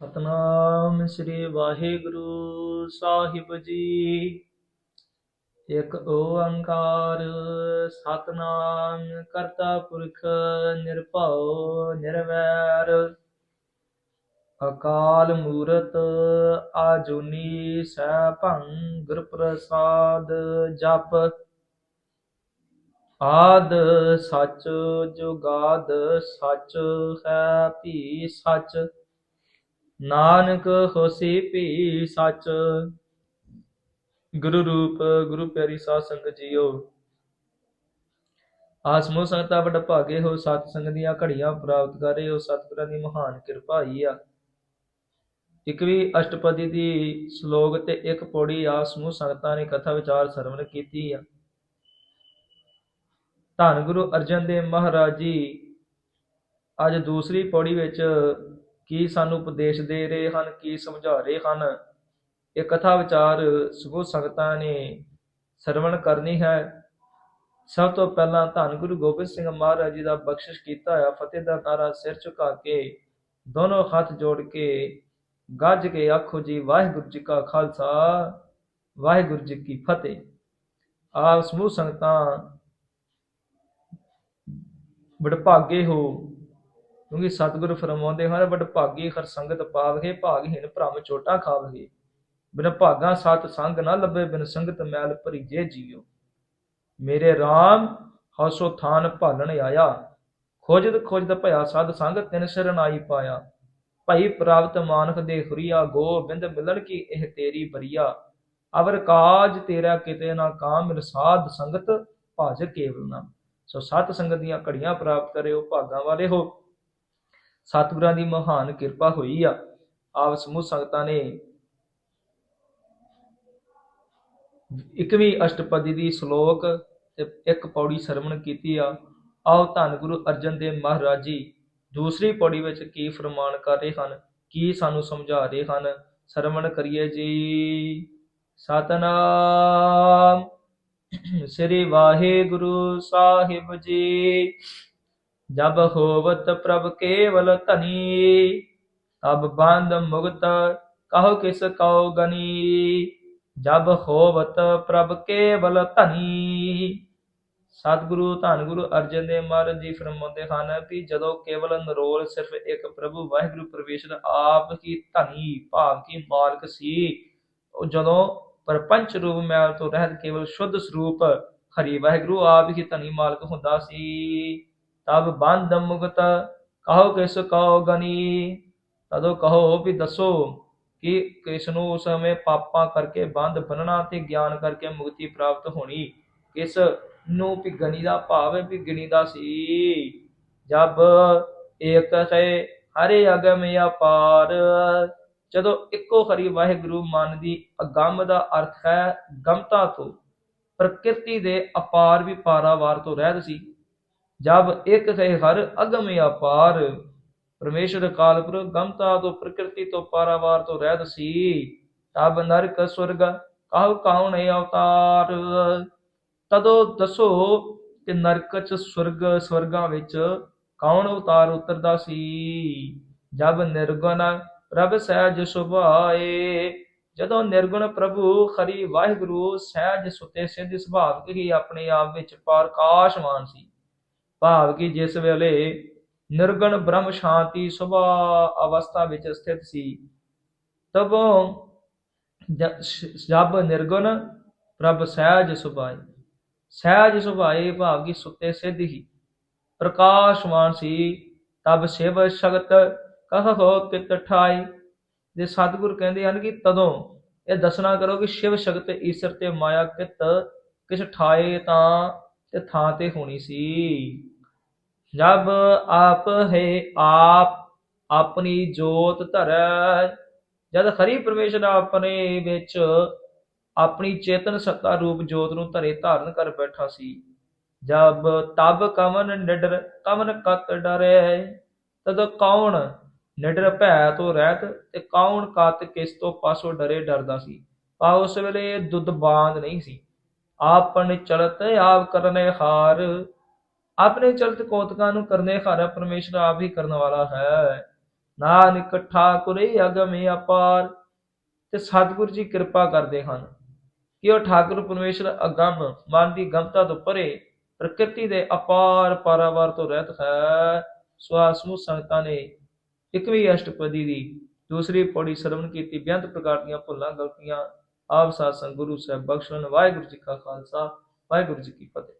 ਸਤਨਾਮ ਸ੍ਰੀ ਵਾਹਿਗੁਰੂ ਸਾਹਿਬ ਜੀ। ਇੱਕ ਓੰਕਾਰ ਸਤਨਾਮ ਕਰਤਾ ਪੁਰਖ ਨਿਰਭਉ ਨਿਰਵੈਰ। ਅਕਾਲ ਮੂਰਤ ਆਜੂਨੀ ਸੈਭੰ ਗੁਰ ਪ੍ਰਸਾਦ ਜਪ। ਆਦ ਸੱਚ ਜੁਗਾਦ ਸੱਚ ਹੈ ਭੀ ਸੱਚ। ਨਾਨਕ ਹੋਸੀ ਭੀ ਸੱਚ। ਗੁਰੂ ਰੂਪ, ਗੁਰੂ ਪਿਆਰੀ ਸਾਧ ਸੰਗਤ ਜੀਓ। ਆਸਮੋ ਸੰਗਤਾਂ, ਵੱਡ ਭਾਗੇ ਹੋ, ਸਤ ਸੰਗਤ ਦੀਆਂ ਘੜੀਆਂ ਪ੍ਰਾਪਤ ਕਰੇ ਹੋ, ਸਤਿਗੁਰਾਂ ਦੀ ਮਹਾਨ ਕਿਰਪਾ ਹੀ ਆ। ਇਕਵੀਂ ਅਸ਼ਟਪਦੀ ਦੀ ਸ਼ਲੋਕ ਤੇ ਇੱਕ ਪੌੜੀ ਆ ਸੰਗਤਾਂ ਨੇ ਕਥਾ ਵਿਚਾਰ ਸਰਵਣ ਕੀਤੀ ਆ। ਧੰਨ ਗੁਰੂ ਅਰਜਨ ਦੇਵ ਮਹਾਰਾਜ ਜੀ, ਅੱਜ ਦੂਸਰੀ ਪੌੜੀ ਵਿੱਚ ਕੀ ਸਾਨੂੰ ਉਪਦੇਸ਼ ਦੇ ਰਹੇ ਹਨ, ਕੀ ਸਮਝਾ ਰਹੇ ਹਨ? ਇਹ ਕਥਾ ਵਿਚਾਰ ਸਮੂਹ ਸੰਗਤਾਂ ਨੇ ਸਰਵਣ ਕਰਨੀ ਹੈ। ਸਭ ਤੋਂ ਪਹਿਲਾਂ ਧੰਨ ਗੁਰੂ ਗੋਬਿੰਦ ਸਿੰਘ ਮਹਾਰਾਜ ਜੀ ਦਾ ਬਖਸ਼ਿਸ਼ ਕੀਤਾ ਹੋਇਆ ਫਤਿਹ ਦਾ ਨਾਰਾ ਸਿਰ ਝੁਕਾ ਕੇ ਦੋਨੋਂ ਹੱਥ ਜੋੜ ਕੇ ਗੱਜ ਕੇ ਆਖੋ ਜੀ, ਵਾਹਿਗੁਰੂ ਜੀ ਕਾ ਖਾਲਸਾ, ਵਾਹਿਗੁਰੂ ਜੀ ਕੀ ਫਤਿਹ। ਆਪ ਸਮੂਹ ਸੰਗਤਾਂ ਵਡਭਾਗੇ ਹੋ। ਕਿਉਂਕਿ ਸਤਿਗੁਰ ਫਰਮਾਉਂਦੇ ਹਨ ਵਡਭਾਗੀ ਹਰ ਸੰਗਤ ਪਾਵਗੇ ਭਾਗਹੀਨ ਭ੍ਰਮ ਛੋਟਾ ਖਾਵਗੇ ਬਿਨ ਭਾਗਾ ਸਤ ਸੰਗ ਨਾ ਲੱਭੇ, ਬਿਨ ਸੰਗਤ ਮੈਲ ਭਰੀਜੇ ਜੀਓ। ਮੇਰੇ RAM ਹਸੋ ਥਾਨ ਭਾਲਣ ਆਇਆ। ਖੋਜਦ ਖੋਜਦ ਭਇਆ ਸਦ ਸੰਗ ਤਿਨ ਸਰਨਾਈ ਪਾਇਆ। ਭਈ ਪ੍ਰਾਪਤ ਮਾਨਖ ਦੇ ਹੁਰੀਆ ਗੋਬਿੰਦ ਮਿਲਣ ਕੀ ਇਹ ਤੇਰੀ ਬਰੀਆ। ਅਵਰ ਕਾਜ ਤੇਰਾ ਕਿਤੇ ਨਾ ਕਾਮ ਮਿਲ ਸਾਧ ਸੰਗਤ ਭਾਜ ਕੇਵਲ ਨਾ ਸੋ ਸਤ ਸੰਗਤ ਦੀਆਂ ਘੜੀਆਂ ਪ੍ਰਾਪਤ ਕਰਿਓ, ਭਾਗਾਂ ਵਾਲੇ ਹੋ। ਸਤਿਗੁਰਾਂ ਦੀ ਮਹਾਨ ਕਿਰਪਾ ਹੋਈ ਆ। ਆਪ ਸਮੂਹ ਸੰਗਤਾਂ ਨੇ ਇਕਵੀਂ ਅਸ਼ਟਪਦੀ ਦੀ ਸ਼ਲੋਕ ਤੇ ਇੱਕ ਪੌੜੀ ਸਰਵਣ ਕੀਤੀ ਆ। ਆਓ ਧੰਨ ਗੁਰੂ ਅਰਜਨ ਦੇਵ ਮਹਾਰਾਜ ਜੀ, ਦੂਸਰੀ ਪੌੜੀ ਵਿੱਚ ਕੀ ਫਰਮਾਨ ਕਰ ਰਹੇ ਹਨ, ਕੀ ਸਾਨੂੰ ਸਮਝਾ ਰਹੇ ਹਨ? ਸਰਵਣ ਕਰੀਏ ਜੀ। ਸਤਨਾਮ। ਸ੍ਰੀ ਵਾਹਿਗੁਰੂ ਸਾਹਿਬ ਜੀ। ਜਬ ਹੋਵਤ ਪ੍ਰਭ ਕੇਵਲ ਧਨੀ, ਤਬ ਬੰਦ ਮੁਕਤ ਕਹੋ ਕਿਸ ਕਉ ਗਨੀ। ਜਬ ਹੋਵਤ ਪ੍ਰਭ ਕੇਵਲ ਧਨੀ, ਸਤਿਗੁਰੂ ਧੰਨ ਗੁਰੂ ਅਰਜਨ ਦੇਵ ਮਹਾਰਾਜ ਜੀ ਫਰਮਾਉਂਦੇ ਹਨ ਕਿ ਜਦੋਂ ਕੇਵਲ ਨਰੋਲ ਸਿਰਫ ਇੱਕ ਪ੍ਰਭੂ, ਵਾਹਿਗੁਰੂ ਪਰਮੇਸ਼ਰ ਆਪ ਹੀ ਧਨੀ, ਭਾਵ ਕੀ ਮਾਲਕ ਸੀ। ਉਹ ਜਦੋਂ ਪਰਪੰਚ ਰੂਪ ਮੈਲ ਤੋਂ ਰਹਿਤ ਕੇਵਲ ਸ਼ੁੱਧ ਸਰੂਪ ਹਰੀ ਵਾਹਿਗੁਰੂ ਆਪ ਹੀ ਧਨੀ ਮਾਲਕ ਹੁੰਦਾ ਸੀ। ਤਬ ਬੰਧ ਮੁਕਤ ਕਹੋ ਕਿਸ ਕਹੋ ਗਨੀ। ਤਦੋਂ ਕਹੋ, ਵੀ ਦੱਸੋ ਕਿ ਕਿਸ ਉਸ ਸਮੇਂ ਪਾਪਾਂ ਕਰਕੇ ਬੰਧ ਬੰਨਣਾ ਤੇ ਗਿਆਨ ਕਰਕੇ ਮੁਕਤੀ ਪ੍ਰਾਪਤ ਹੋਣੀ। ਕਿਸ ਨੂੰ ਵੀ ਗਨੀ ਦਾ ਭਾਵ ਹੈ ਵੀ ਗਿਣੀ ਦਾ ਸੀ। ਜਬ ਏਕ ਹੈ, ਹਰੇ ਅਗਮ ਅਪਾਰ। ਜਦੋਂ ਇੱਕੋ ਹਰੀ ਵਾਹਿਗੁਰੂ ਮਨ ਦੀ ਅਗੰਮ ਦਾ ਅਰਥ ਹੈ ਗਮਤਾ ਤੋਂ, ਪ੍ਰਕਿਰਤੀ ਦੇ ਅਪਾਰ ਵੀ ਪਾਰਾਵਾਰ ਤੋਂ ਰਹਿਤ ਸੀ। ਜਬ ਇੱਕ ਹੈ ਹਰ, ਅਗਮ ਅਪਾਰ ਪਰਮੇਸ਼ਰ ਕਾਲਪੁਰ ਗਮਤਾ ਤੋਂ ਪ੍ਰਕਿਰਤੀ ਤੋਂ ਪਾਰਾਵਾਰ ਤੋਂ ਰਹਿਤ ਸੀ। ਤਬ ਨਰਕ ਸੁਰਗ ਕਹਉ ਕੌਣ ਹੈ ਅਵਤਾਰ। ਤਦੋਂ ਦੱਸੋ ਕਿ ਨਰਕ ਚ ਸੁਰਗ ਸਵਰਗਾਂ ਵਿੱਚ ਕੌਣ ਅਵਤਾਰ ਉਤਰਦਾ ਸੀ? ਜਬ ਨਿਰਗੁਣ ਪ੍ਰਭ ਸਹਿਜ ਸੁਭਾਏ, ਜਦੋਂ ਨਿਰਗੁਣ ਪ੍ਰਭੂ ਖਰੀ ਵਾਹਿਗੁਰੂ ਸਹਿਜ ਸੁਤੇ ਸਿੱਧ ਸੁਭਾਵ ਹੀ ਆਪਣੇ ਆਪ ਵਿੱਚ ਪ੍ਰਕਾਸ਼ਮਾਨ ਸੀ। ਭਾਵ ਕਿ ਜਿਸ ਵੇਲੇ ਨਿਰਗਣ ਬ੍ਰਹਮ ਸ਼ਾਂਤੀ ਸੁਭਾ ਅਵਸਥਾ ਵਿੱਚ ਸਥਿਤ ਸੀ ਤਬੋ ਜਬ ਨਿਰਗੁਣ ਪ੍ਰਭ ਸਹਿਜ ਸੁਭਾਏ। ਸਹਿਜ ਸੁਭਾਏ ਭਾਵ ਕਿ ਸੁੱਤੇ ਸਿੱਧ ਹੀ। ਪ੍ਰਕਾਸ਼ਮਾਨ ਸੀ, ਤਬ ਸਿਵ ਸ਼ਗਤ ਕਹੋ ਕਿਤ ਠਾਈ ਜੇ ਸਤਿਗੁਰ ਕਹਿੰਦੇ ਹਨ ਕਿ ਤਦੋਂ ਇਹ ਦੱਸਣਾ ਕਰੋ ਕਿ ਸ਼ਿਵ ਸ਼ਗਤ ਈਸ਼ਰ ਤੇ ਮਾਇਆ ਕਿਤ ਕਿਸ ਠਾਏ ਤਾਂ ਤੇ ਥਾਂ ਤੇ ਹੋਣੀ ਸੀ। ਜਬ ਆਪ ਹੈ ਆਪ, ਆਪਣੀ ਜੋਤ ਧਰੈ। ਜਦ ਹਰੀ ਪਰਮੇਸ਼ਰ ਆਪਣੇ ਵਿੱਚ ਆਪਣੀ ਚੇਤਨ ਸੱਤਾ ਰੂਪ ਜੋਤ ਨੂੰ ਧਰੇ ਧਾਰਨ ਕਰ ਬੈਠਾ ਸੀ, ਜਬ ਤਬ ਕਮਨ ਨਿਡਰ ਕਮਨ ਕਤ ਡਰੇ। ਤਦ ਕੌਣ ਨਿਡਰ ਭੈ ਤੋਂ ਰਹਿਤ ਤੇ ਕੌਣ ਕਤ ਕਿਸ ਤੋਂ ਪਾਸੋਂ ਡਰੇ ਡਰਦਾ ਸੀ? ਪਾ ਉਸ ਵੇਲੇ ਦੁੱਧ ਬਾਂਦ ਨਹੀਂ ਸੀ। ਆਪਨ ਚਲਤ ਆਪ ਕਰਨੇ ਹਾਰ। ਆਪਣੇ ਚਲਤ ਕੋਤਕਾਂ ਨੂੰ ਕਰਨੇ ਹਾਰਾ ਪਰਮੇਸ਼ਰ ਆਪ ਹੀ ਕਰਨ ਵਾਲਾ ਹੈ। ਨਾਨਕ ਠਾਕੁਰੇ ਅਗਮੇ ਅਪਾਰ ਤੇ ਸਤਿਗੁਰੂ ਜੀ ਕਿਰਪਾ ਕਰਦੇ ਹਨ ਕਿ ਉਹ ਠਾਕੁਰ ਪਰਮੇਸ਼ਰ ਅਗੰਮ ਮਨ ਦੀ ਗਮਤਾ ਤੋਂ ਪਰੇ ਪ੍ਰਕਿਰਤੀ ਦੇ ਅਪਾਰ ਪਾਰਾਵਾਰ ਤੋਂ ਰਹਿਤ ਹੈ। ਸਵਾਸ ਸਮੂਹ ਸੰਗਤਾਂ ਨੇ ਇਕਵੀਂ ਅਸ਼ਟਪਦੀ ਦੀ ਦੂਸਰੀ ਪੌੜੀ ਸਰਵਣ ਕੀਤੀ। ਬੇਅੰਤ ਪ੍ਰਕਾਰ ਦੀਆਂ ਭੁੱਲਾਂ, ਗਲਤੀਆਂ, ਆਪ ਸਾਧ ਸੰਗ ਗੁਰੂ ਸਾਹਿਬ ਬਖਸ਼ਣ ਵਾਹਿਗੁਰੂ ਜੀ ਕਾ ਖਾਲਸਾ, ਵਾਹਿਗੁਰੂ ਜੀ ਕੀ ਫਤਿਹ।